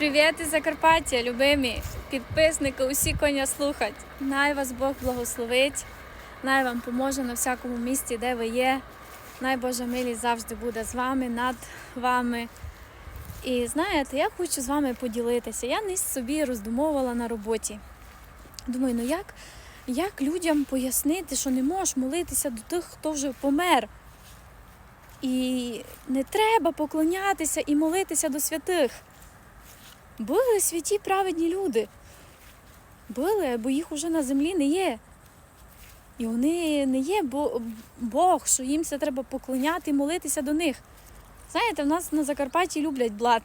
Привіт із Закарпаття, любимі підписники, усі коня слухать. Най вас Бог благословить, най вам поможе на всякому місці, де ви є. Най Божа милість завжди буде з вами, над вами. І знаєте, я хочу з вами поділитися. Я низ собі роздумовувала на роботі. Думаю, ну як, як людям пояснити, що не можеш молитися до тих, хто вже помер? І не треба поклонятися і молитися до святих. Були святі праведні люди. Були, бо їх уже на землі не є. І вони не є бо- Бог, що їм все треба поклоняти і молитися до них. Знаєте, в нас на Закарпатті люблять блат,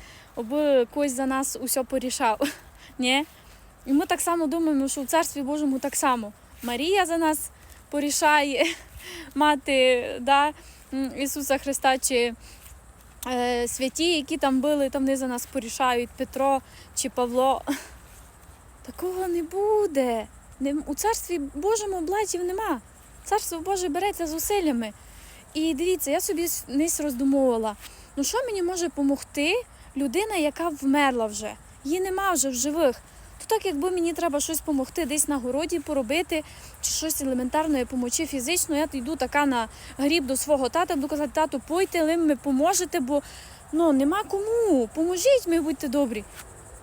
аби когось за нас усе порішав. Ні? І ми так само думаємо, що в Царстві Божому так само. Марія за нас порішає, мати да, Ісуса Христа чи святі, які там були, там вони за нас порішають, Петро чи Павло. Такого не буде. У царстві Божому блатів нема. Царство Боже береться зусиллями. І дивіться, я собі нись роздумовувала, ну що мені може допомогти людина, яка вмерла вже? Її нема вже в живих. Так, якби мені треба щось допомогти, десь на городі поробити, чи щось елементарної помочі фізично, я йду така на гріб до свого тата, буду казати, тату, пойте, ви ми поможете, бо ну, нема кому. Поможіть ми, будьте добрі.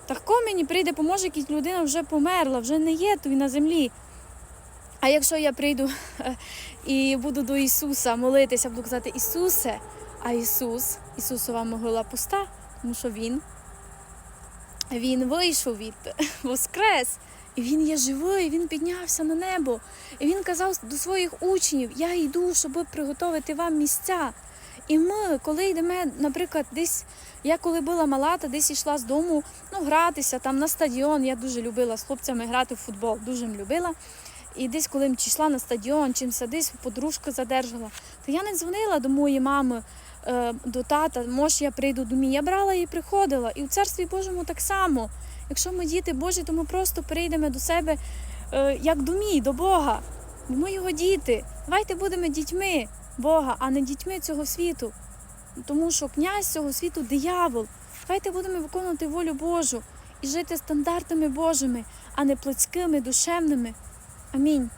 Так ко мені прийде, поможе, якась людина вже померла, вже не є тут на землі. А якщо я прийду і буду до Ісуса молитися, буду казати Ісусе, а Ісус, Ісусова могила пуста, тому що Він, Він вийшов від Воскрес, і Він є живий, Він піднявся на небо. І Він казав до своїх учнів: Я йду, щоб приготувати вам місця. І ми, коли йдемо, наприклад, десь, я коли була мала, та десь йшла з дому ну, гратися там на стадіон. Я дуже любила з хлопцями грати в футбол, дуже любила. І десь, коли йшла на стадіон, чимся десь подружка задержала, то я не дзвонила до моєї мами, е, до тата, може я прийду до мій. Я брала і приходила. І в царстві Божому так само. Якщо ми діти Божі, то ми просто прийдемо до себе е, як до мій, до Бога. Ми його діти. Давайте будемо дітьми Бога, а не дітьми цього світу. Тому що князь цього світу диявол. Давайте будемо виконувати волю Божу і жити стандартами Божими, а не плотськими, душевними. Амінь.